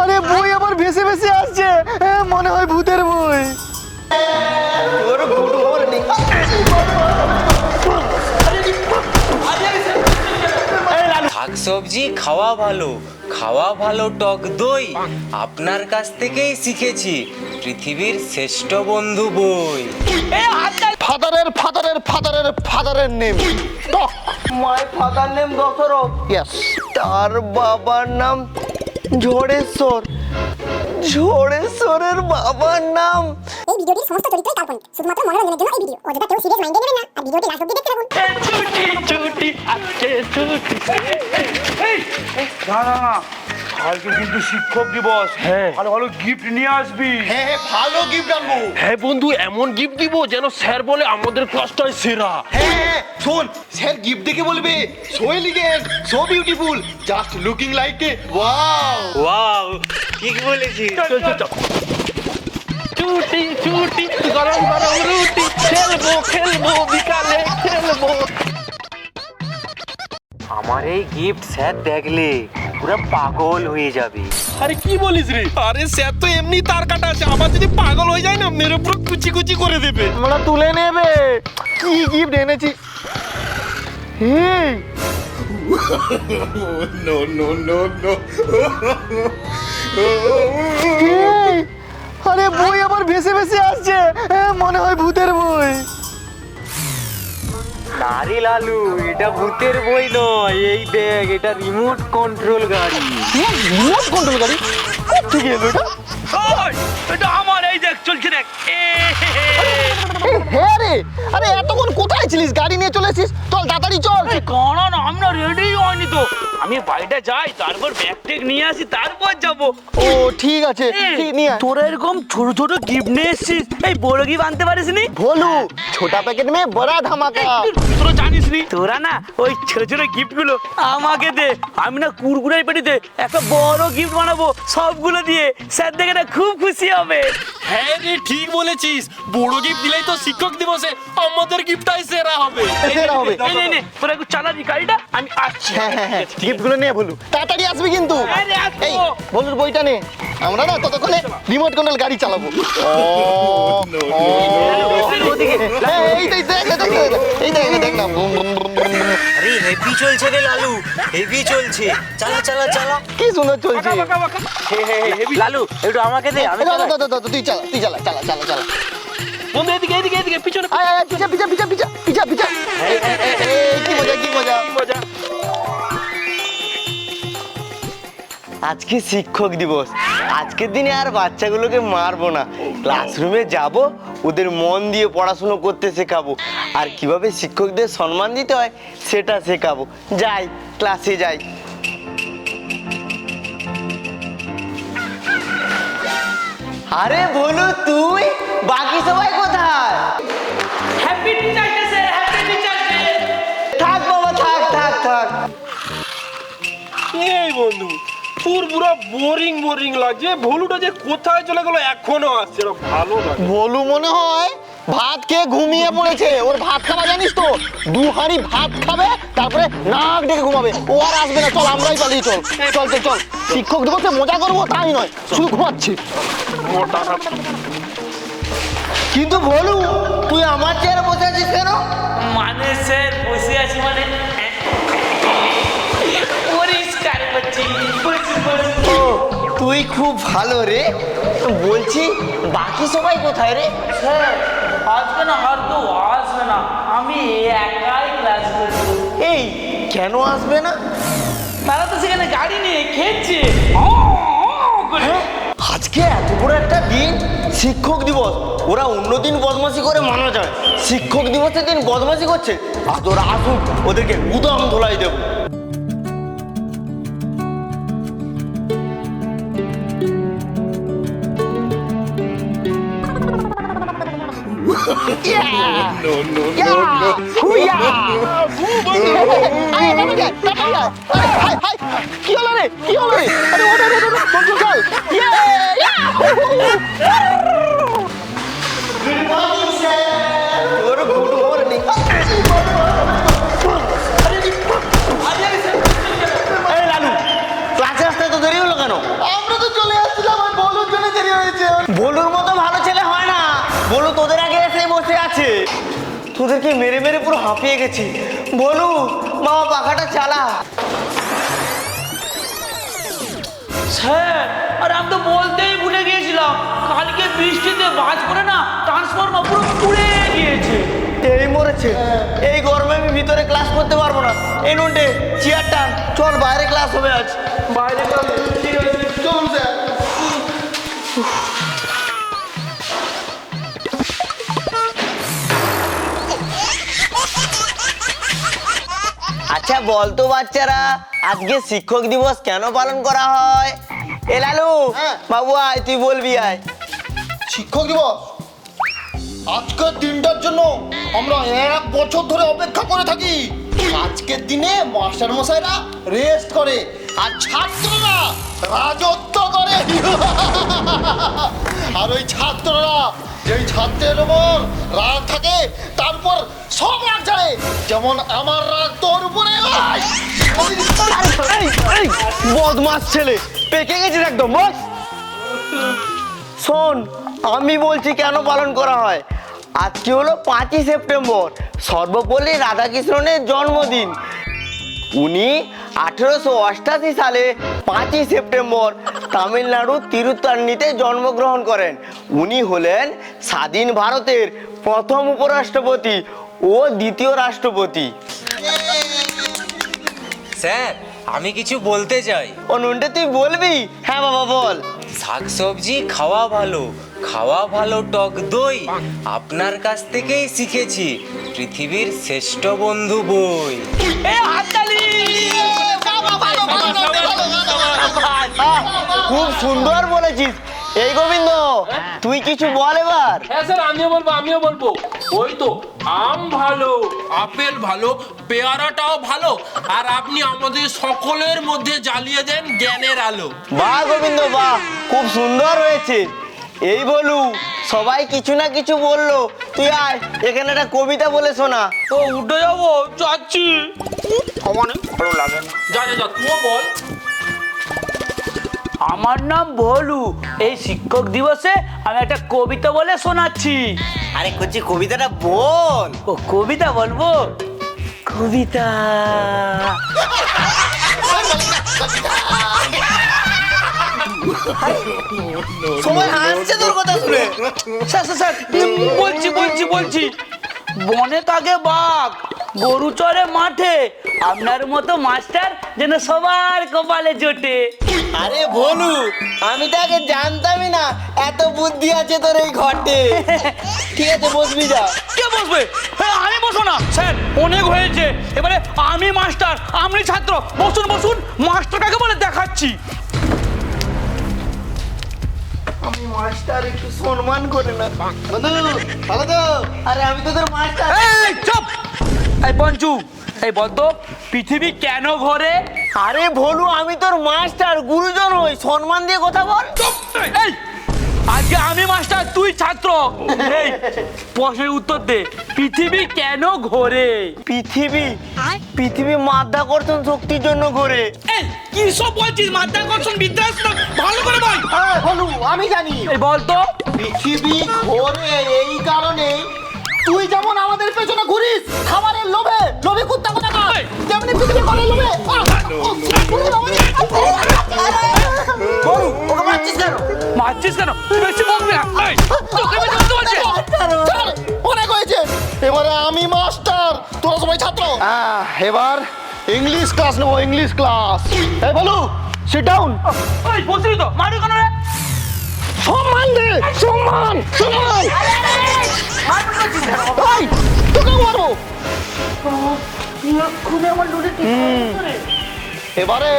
আরে বই আবার ভেসে ভেসে আসছে। এ, মনে হয় ভূতের বই। শাকসবজি খাওয়া ভালো খাওয়া ভালো টক দই। আপনার কাছ থেকেই শিখেছি পৃথিবীর শ্রেষ্ঠ বন্ধু বই। ফাদারের ফাদারের ফাদারের ফাদারের name. Talk my father name Dasharath. Yes তার বাবার নাম ঝড়েশ্বর। ঝড়েশ্বরের বাবার নাম। এই ভিডিওটির সমস্ত চরিত্রই কাল্পনিক। শুধুমাত্র মনোরঞ্জনের জন্য এই ভিডিও। অযথা কেউ সিরিয়াস মাইন্ডে নেবেন না। আর ভিডিওটি লাস্ট অব্দি দেখতে থাকুন। না না না কালকে কিন্তু শিক্ষক দিবস। হ্যাঁ। ভালো ভালো গিফট নিয়ে আসবি। হ্যাঁ হ্যাঁ ভালো গিফট আনব। হ্যাঁ বন্ধু এমন গিফট দিব যেন স্যার বলে আমাদের ক্লাসটাই সেরা। হ্যাঁ হ্যাঁ শোন স্যার গিফট দেখে বলবে so elegant so beautiful just looking like a wow wow ঠিক বলেছিস। চল চল চল। চুটি চুটি গরম গরম রুটি খেলব খেলব বিকালে খেলব। আমার এই গিফট স্যার দেখলে পুরো পাগল হয়ে যাবে। আরে কি বলিস রে? আরে স্যার তো এমনি তার কাটা আছে। আবার যদি পাগল হয়ে যায় না মেরে পুরো কুচি কুচি করে দেবে। তোমরা তুলে নেবে। কি গিফট এনেছি? এই। এই, আরে বই আবার ভেসে ভেসে আসছে। এ, মনে হয় ভূতের বই। নারি লালু এটা ভূতের বই নয়। এই দেখ এটা রিমোট কন্ট্রোল গাড়ি। রিমোট কন্ট্রোল গাড়ি? ঠিক এলো এটা? এটা আমার এই দেখ চলছে দেখ। এ হে হে। এই, হ্যাঁ রে আরে এতক্ষণ কোথায় ছিলিস গাড়ি নিয়ে চলে এসিস চল তাড়াতাড়ি চল। কারণ আমরা রেডি হয়নি তো। আমি বাড়িটা যাই তারপর ব্যাগ টেক নিয়ে আসি তারপর যাব। ও ঠিক আছে ঠিক নিয়ে আয়। তোরা এরকম ছোট ছোট গিফট নিয়ে এসেছিস এই বড় গিফট আনতে পারিসনি? ভোলু ছোটা প্যাকেট মে বড়া ধামাকা। তোরা জানিস নি তোরা না ওই ছোট ছোট গিফটগুলো আমাকে দে। আমি না কুরকুরের পেটিতে একটা বড় গিফট বানাবো সবগুলো দিয়ে। স্যার দেখে না খুব খুশি হবে। হ্যাঁ রে ঠিক বলেছিস। বড় গিফট দিলেই তো শিক্ষক দিবসে আমাদের গিফটটাই সেরা হবে। সেরা হবে। এই নে, নে, তোরা একটু চালাবি গাড়িটা আমি আসছি। হ্যাঁ হ্যাঁ হ্যাঁ গিফটগুলো নিয়ে ভুলু তাড়াতাড়ি আসবি কিন্তু। এই ভুলুর বইটা নে। আমরা না ততক্ষণে রিমোট কন্ট্রোল গাড়ি চালাবো। হ্যাঁ, এই দেখ দেখ দেখ দেখ, এই দেখ। দেখ না আরে হেভি চলছে রে লালু হেভি চলছে। চালা চালা চালা। কি সুন্দর চলছে? লালু একটু আমাকে দে আমি তুই চালা তুই চালা চালা চালা চালা। বন্ধু এদিকে এদিকে এদিকে পিছনে আয় আয় পিছা পিছা পিছা পিছা পিছা পিছা। কি মজা কি মজা। মজা। আজকে শিক্ষক দিবস। আজকের দিনে আর বাচ্চাগুলোকে মারবো না। ক্লাসরুমে যাব ওদের মন দিয়ে পড়াশুনো করতে শেখাবো। আর কীভাবে শিক্ষকদের সম্মান দিতে হয় সেটা শেখাবো। যাই ক্লাসে যাই। আরে বলু তুই? বাকি সবাই কোথায়? Happy teacher day sir happy teacher day থাক বাবা থাক থাক থাক। এই বন্ধু পুরো বোরিং বোরিং লাগছে। ভলুটা যে কোথায় চলে গেল এখনও আসছে না। ভালো লাগে। বলু মনে হয় ভাত খেয়ে ঘুমিয়ে পড়েছে। ওর ভাত খাওয়া জানিস তো? দু হাঁড়ি ভাত খাবে তারপরে নাক ডেকে ঘুমাবে। ও আর আসবে না। চল আমরাই পালিয়ে চল। চল চল চল। শিক্ষক দিবসে মজা করব তাই নয়। শুধু ঘুমাচ্ছি কিন্তু বলু তুই আমার চেয়ারে বসে আছিস কেন? মানে স্যার বসে আছি মানে পরিষ্কার করছি ও তুই খুব ভালো রে। বলছি বাকি সবাই কোথায় রে? স্যার আজকে না আর কেউ আসবে না। আমি একাই ক্লাস করব এই কেন আসবে না? তারা তো সেখানে গাড়ি নিয়ে খেয়েছে আজকে এত বড় একটা দিন শিক্ষক দিবস। ওরা অন্যদিন বদমাশি করে মানা যায়। শিক্ষক দিবসের দিন বদমাশি করছে। আজ ওরা আসুক ওদেরকে উদাম ধোলাই দেবো। কি হলো রে কি হলো রে আরে ওঠ ওঠ ওঠ, ওঠ বন্ধু চল ইয়ে তোদেরকে মেরে মেরে পুরো হাঁপিয়ে গেছি। বলু মামা পাখাটা চালা। স্যার আর আমি তো বলতেই ভুলে গিয়েছিলাম। কালকে বৃষ্টিতে বাজ পড়ে না ট্রান্সফর্মার পুরো পুড়ে গিয়েছে। এই মরেছে। এই গরমে আমি ভিতরে ক্লাস করতে পারব না। এই নুনটে চেয়ার টান। চল বাইরে ক্লাস হবে আজ। বাইরে ক্লাস আচ্ছা বলতো বাচ্চারা আজকে শিক্ষক দিবস কেন পালন করা হয়? এ লালু হ্যাঁ। বাবু আয় তুই বলবি আয়। শিক্ষক দিবস? আজকের দিনটার জন্য আমরা এক বছর ধরে অপেক্ষা করে থাকি। আজকের দিনে মাস্টার মশাইরা রেস্ট করে আর ছাত্ররা রাজত্ব করে। আর ওই ছাত্ররা যেই ছাত্রের ওপর রাগ থাকে, তারপর সব রাগ যায় যেমন আমার রাগ তোর উপরে! বদমাস ছেলে, পেকে গেছিস একদম, বস। শোন, আমি বলছি কেন পালন করা হয়? আজকে হলো পাঁচই সেপ্টেম্বর, সর্বপল্লী রাধাকৃষ্ণনের জন্মদিন। উনি আঠেরোশো অষ্টাশি সালে পাঁচই সেপ্টেম্বর তামিলনাড়ুর তিরুত্তান্নিতে জন্মগ্রহণ করেন। উনি হলেন স্বাধীন ভারতের প্রথম উপরাষ্ট্রপতি ও দ্বিতীয় রাষ্ট্রপতি। স্যার আমি কিছু বলতে চাই। ও নুনটে তুই বলবি? হ্যাঁ বাবা বল। শাকসবজি খাওয়া ভালো খাওয়া ভালো টক দই আপনার কাছ থেকেই শিখেছি পৃথিবীর শ্রেষ্ঠ বন্ধু বই। খুব সুন্দর বলেছিস। এই গোবিন্দ তুই কিছু বল এবার। হ্যাঁ স্যার আমিও বলব আমিও বলব। ওই তো আম ভালো আপেল ভালো পেয়ারাটাও ভালো আর আপনি আমাদের সকলের মধ্যে জ্বালিয়ে দেন জ্ঞানের আলো। বাহ গোবিন্দ বাহ। খুব সুন্দর হয়েছে। এই বলু সবাই কিছু না কিছু বলল। তুই আয় এখানে একটা কবিতা বলে শোনা। তো উঠে যাব যাচ্ছি। সমানে ভালো লাগে না। যা যা যা তুইও বল। আমার নাম ভোলু এই শিক্ষক দিবসে আমি একটা কবিতা বলে শোনাচ্ছি। আরে করছি কবিতাটা বল। ও কবিতা বলব? কবিতা। সময় হাসছে তোর কথা শুনে। স্যার স্যার স্যার বলছি বলছি বলছি। বনে থাকে বাঘ? গরু চড়ে মাঠে। আপনার মতো মাস্টার যেন সবার কপালে জোটে। আরে ভোলু আমি তো আগে জানতামই না এত বুদ্ধি আছে তোর এই ঘটে ঠিক আছে বসবি যা। কে বসবে? হ্যাঁ আমি বসো না। স্যার অনেক হয়েছে। এবারে আমি মাস্টার আমি ছাত্র। বসুন বসুন মাস্টার কাকে বলে দেখাচ্ছি? আমি মাস্টার একটু সম্মান করে না। বন্ধু ভালো তো? আরে আমি তো তোর মাস্টার। এই চুপ! এই পঞ্চু এই বলতো পৃথিবী কেন ঘোরে আরে ভোলু আমি তোর মাস্টার গুরুজন হই। সম্মান দিয়ে কথা বল। এই আজকে আমি মাস্টার তুই ছাত্র। এই প্রশ্নের উত্তর দে। পৃথিবী কেন ঘোরে? পৃথিবী পৃথিবী মাধ্যাকর্ষণ শক্তির জন্য ঘোরে। এই কি সব বলছিস? মাধ্যাকর্ষণ বিদ্যা ভালো করে বল। হ্যাঁ বলু আমি জানি। এই বলতো পৃথিবী ঘোরে এই কারণে তুই যেমন আমাদের পেছনে ঘুরিস খাবারের লোভে লোভে কুত্তা কথা না তেমনি পৃথিবী ঘোরে লোভে আহ! ওরে বাবা রে! বলু ওকে মারছিস কেন বেশি বলবি না এই, তোকে বেশি বলতে বলছি অনেক হয়েছে এবারে আমি মাস্টার তোরা সবাই ছাত্র এবার ইংলিশ ক্লাস নেব ইংলিশ ক্লাস এই বলু সিট ডাউন ওই বলছিস তো মারু কেন রে সম্মান দে সম্মান সম্মান তোকে মারবো এবারে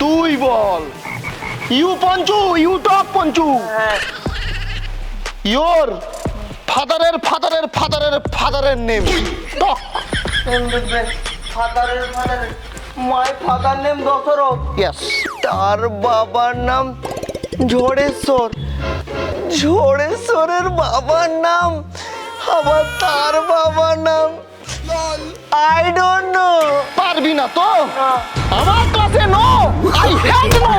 তুই বল। You Panchu you talk Panchu. Your ফাদারের ফাদারের ফাদারের ফাদারের নেম। টক। ফাদারের ফাদারের। My father name Dasharath. Yes তার বাবার নাম ঝড়েশ্বর। ঝড়েশ্বরের বাবার নাম আবার তার বাবার নাম আই ডোন্ট নো পারবি না তো? আমার ক্লাসে নো। আই হ্যাড নো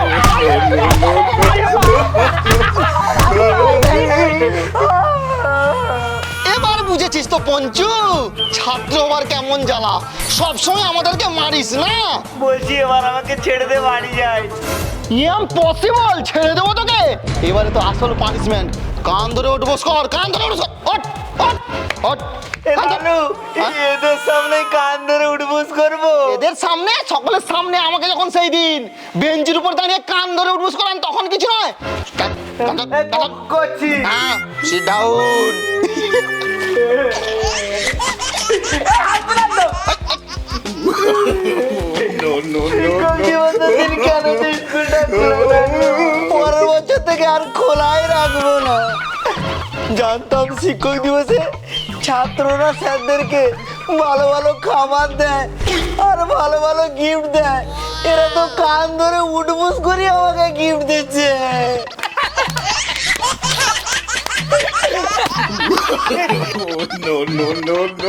এবার বুঝেছিস তো পঞ্চু ছাত্র আবার কেমন জ্বালা? সবসময় আমাদেরকে মারিস না? বলছি এবার আমাকে ছেড়ে দে বাড়ি যায় ইম্পসিবল ছেড়ে দেবো তোকে। এবারে তো আসল পানিশমেন্ট কান ধরে উঠবো কর কান ধরে উঠবো ওঠ। লালু? এদের সামনে কান ধরে উঠবুস করব। এদের সামনে? সকলের সামনে আমাকে যখন সেই দিন বেঞ্চির উপর দাঁড়িয়ে কান ধরে উঠবুস করান তখন কিছু নয়। করছি। হ্যাঁ সিট ডাউন? পরের বছর থেকে আর খোলাই রাখব না। জানতাম শিক্ষক দিবসে ছাত্ররা স্যারদেরকে ভালো ভালো খাবার দেয় আর ভালো ভালো গিফট দেয়। এরা তো কান ধরে উঠবুস করে আমাকে গিফট দিচ্ছে। ও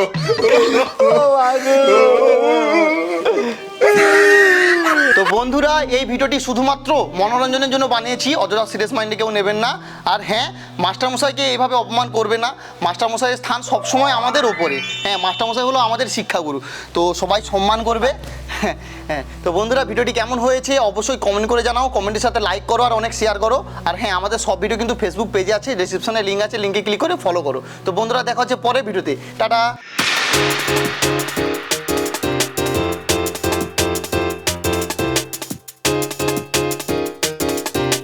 বন্ধুরা, এই ভিডিওটি শুধুমাত্র মনোরঞ্জনের জন্য বানিয়েছি। অযথা সিরিয়াস মাইন্ডে কেউ নেবেন না। আর হ্যাঁ মাস্টারমশাইকে এইভাবে অপমান করবে না। মাস্টারমশাইয়ের স্থান সবসময় আমাদের ওপরে। হ্যাঁ মাস্টারমশাই হলো আমাদের শিক্ষাগুরু। তো সবাই সম্মান করবে। হ্যাঁ হ্যাঁ তো বন্ধুরা, ভিডিওটি কেমন হয়েছে অবশ্যই কমেন্ট করে জানাও। কমেন্টের সাথে লাইক করো আর অনেক শেয়ার করো। আর হ্যাঁ আমাদের সব ভিডিও কিন্তু ফেসবুক পেজে আছে। ডিসক্রিপশনে লিঙ্ক আছে লিঙ্কে ক্লিক করে ফলো করো। তো বন্ধুরা, দেখা হচ্ছে পরের ভিডিওতে। টাটা!